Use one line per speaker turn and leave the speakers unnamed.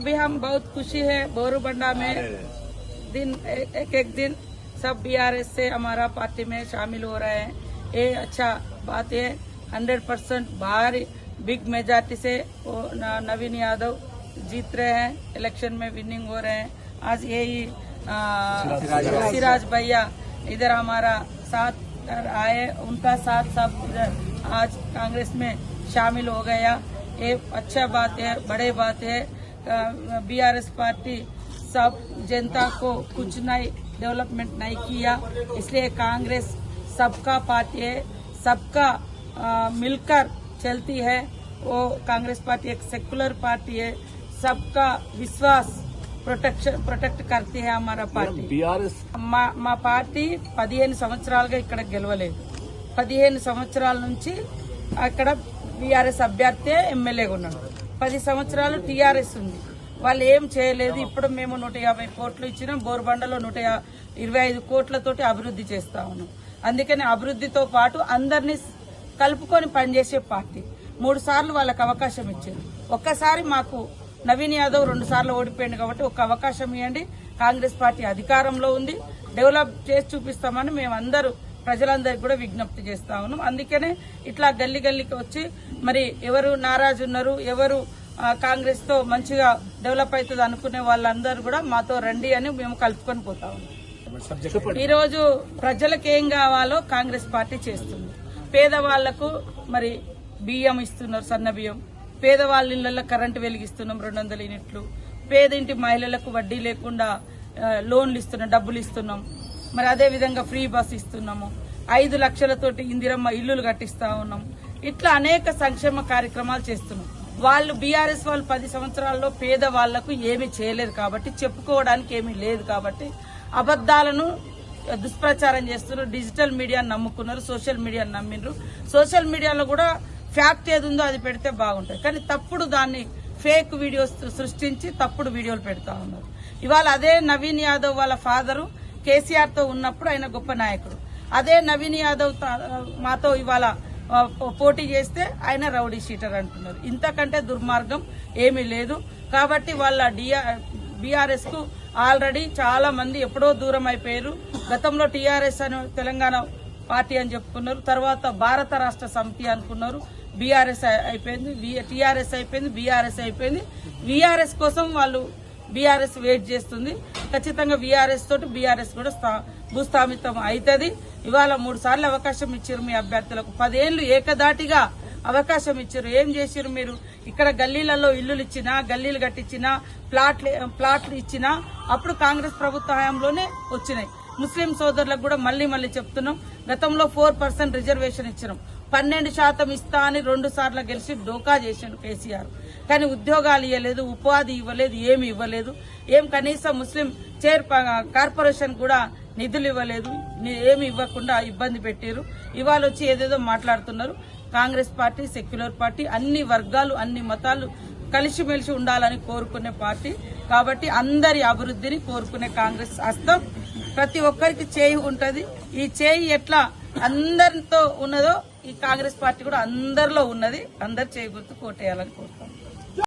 अभी हम बहुत खुशी है बोरूबंडा में दिन एक एक दिन सब बीआरएस से हमारा पार्टी में शामिल हो रहे हैं। ये अच्छा बात है हंड्रेड परसेंट भारी बिग मेजॉरिटी से नवीन यादव जीत रहे हैं इलेक्शन में विनिंग हो रहे हैं। आज यही सिराज भैया इधर हमारा साथ आए उनका साथ सब इधर आज कांग्रेस में शामिल हो गया। ये अच्छा बात है बड़े बात है। बीआरएस पार्टी सब जनता को कुछ नहीं डेवलपमेंट नहीं किया इसलिए कांग्रेस सबका पार्टी है सबका आ, मिलकर चलती है वो कांग्रेस पार्टी एक सेकुलर पार्टी है सबका विश्वास ప్రొటెక్షన్ ప్రొటెక్ట్ करती है हमारा पार्टी
బీఆర్ఎస్
మా మా పార్టీ పదిహేను సంవత్సరాలుగా ఇక్కడ గెలవలేదు పదిహేను సంవత్సరాల నుంచి అక్కడ బీఆర్ఎస్ అభ్యర్థి ఎమ్మెల్యేగా ఉన్నాడు పది సంవత్సరాలు టీఆర్ఎస్ ఉంది. వాళ్ళు ఏం చేయలేదు. ఇప్పుడు మేము నూట యాభై కోట్లు ఇచ్చినాం. బోర్బండలో నూట ఇరవై ఐదు కోట్లతోటి అభివృద్ధి చేస్తా ఉన్నాం. అందుకని అభివృద్ధితో పాటు అందరినీ కలుపుకొని పనిచేసే పార్టీ. మూడు సార్లు వాళ్ళకి అవకాశం ఇచ్చారు. ఒక్కసారి మాకు నవీన్ యాదవ్ రెండు సార్లు ఓడిపోయింది కాబట్టి ఒక అవకాశం ఇవ్వండి కాంగ్రెస్ పార్టీ అధికారంలో ఉంది. డెవలప్ చేసి చూపిస్తామని మేమందరూ ప్రజలందరికీ కూడా విజ్ఞప్తి చేస్తా ఉన్నాం. అందుకనే ఇట్లా గల్లీ గల్లీకి వచ్చి మరి ఎవరు నారాజు ఉన్నారు ఎవరు ఆ, కాంగ్రెస్తో మంచిగా డెవలప్ అవుతుంది అనుకునే వాళ్ళందరూ కూడా మాతో రండి అని మేము కలుపుకొని పోతా ఉన్నాం. ఈ రోజు ప్రజలకు ఏం కావాలో కాంగ్రెస్ పార్టీ చేస్తుంది. పేదవాళ్ళకు మరి బియ్యం ఇస్తున్నారు సన్న బియ్యం. పేదవాళ్ళ ఇళ్ళలో కరెంటు వెలిగిస్తున్నాం రెండు వందల యూనిట్లు. పేదింటి మహిళలకు వడ్డీ లేకుండా లోన్లు ఇస్తున్నాం డబ్బులు ఇస్తున్నాం. మరి అదే విధంగా ఫ్రీ బస్ ఇస్తున్నాము. ఐదు లక్షలతోటి ఇందిరమ్మ ఇల్లులు కట్టిస్తా ఉన్నాం. ఇట్లా అనేక సంక్షేమ కార్యక్రమాలు చేస్తున్నాం. వాళ్ళు బీఆర్ఎస్ వాళ్ళు పది సంవత్సరాల్లో పేదవాళ్ళకు ఏమీ చేయలేరు కాబట్టి చెప్పుకోవడానికి ఏమీ లేదు కాబట్టి అబద్దాలను దుష్ప్రచారం చేస్తున్నారు. డిజిటల్ మీడియాను నమ్ముకున్నారు సోషల్ మీడియాను నమ్మిండ్రు. సోషల్ మీడియాలో కూడా ఫ్యాక్ట్ ఏది ఉందో అది పెడితే బాగుంటుంది. కానీ తప్పుడు దాన్ని ఫేక్ వీడియోస్ సృష్టించి తప్పుడు వీడియోలు పెడతా ఉన్నారు. ఇవాళ అదే నవీన్ యాదవ్ వాళ్ళ ఫాదరు కేసీఆర్తో ఉన్నప్పుడు ఆయన గొప్ప నాయకుడు. అదే నవీన్ యాదవ్ మాతో ఇవాళ పోటీ చేస్తే ఆయన రౌడీ షీటర్ అంటున్నారు. ఇంతకంటే దుర్మార్గం ఏమీ లేదు. కాబట్టి వాళ్ళ బీఆర్ఎస్కు ఆల్రెడీ చాలా మంది ఎప్పుడో దూరం అయిపోయారు. గతంలో టీఆర్ఎస్ అని తెలంగాణ పార్టీ అని చెప్పుకున్నారు. తర్వాత భారత రాష్ట్ర సమితి అనుకున్నారు. బీఆర్ఎస్ అయిపోయింది. టీఆర్ఎస్ అయిపోయింది. బీఆర్ఎస్ అయిపోయింది. వీఆర్ఎస్ కోసం వాళ్ళు బీఆర్ఎస్ వెయిట్ చేస్తుంది. ఖచ్చితంగా వీఆర్ఎస్ తోటి బీఆర్ఎస్ కూడా స్థా- భూస్థాపితం అవుతుంది ఇవాళ మూడు సార్లు అవకాశం ఇచ్చారు మీ అభ్యర్థులకు. పదేళ్ళు ఏకదాటిగా అవకాశం ఇచ్చారు ఏం చేసారు మీరు? ఇక్కడ గల్లీలలో ఇల్లులు ఇచ్చినా గల్లీలు కట్టించినా ప్లాట్లు ప్లాట్లు ఇచ్చినా అప్పుడు కాంగ్రెస్ ప్రభుత్వ హయాంలోనే వచ్చినాయి. ముస్లిం సోదరులకు కూడా మళ్ళీ మళ్ళీ చెప్తున్నాం. గతంలో ఫోర్ పర్సెంట్ రిజర్వేషన్ ఇచ్చినాం. పన్నెండు శాతం ఇస్తా అని రెండు సార్లు గెలిచి డోకా చేసిండు కేసీఆర్. కానీ ఉద్యోగాలు ఇవ్వలేదు ఉపాధి ఇవ్వలేదు ఏమి ఇవ్వలేదు. ఏం కనీసం ముస్లిం చైర్ కార్పొరేషన్ కూడా నిధులు ఇవ్వలేదు. ఏమి ఇవ్వకుండా ఇబ్బంది పెట్టారు ఇవాళ వచ్చి ఏదేదో మాట్లాడుతున్నారు. కాంగ్రెస్ పార్టీ సెక్యులర్ పార్టీ అన్ని వర్గాలు అన్ని మతాలు కలిసిమెలిసి ఉండాలని కోరుకునే పార్టీ. కాబట్టి అందరి అభివృద్ధిని కోరుకునే కాంగ్రెస్ హస్తం. ప్రతి ఒక్కరికి చేయి ఉంటది. ఈ చేయి ఎట్లా అందరితో ఉన్నదో ఈ కాంగ్రెస్ పార్టీ కూడా అందరిలో ఉన్నది. అందరు చేయి కోటేయాలని కోరుతాం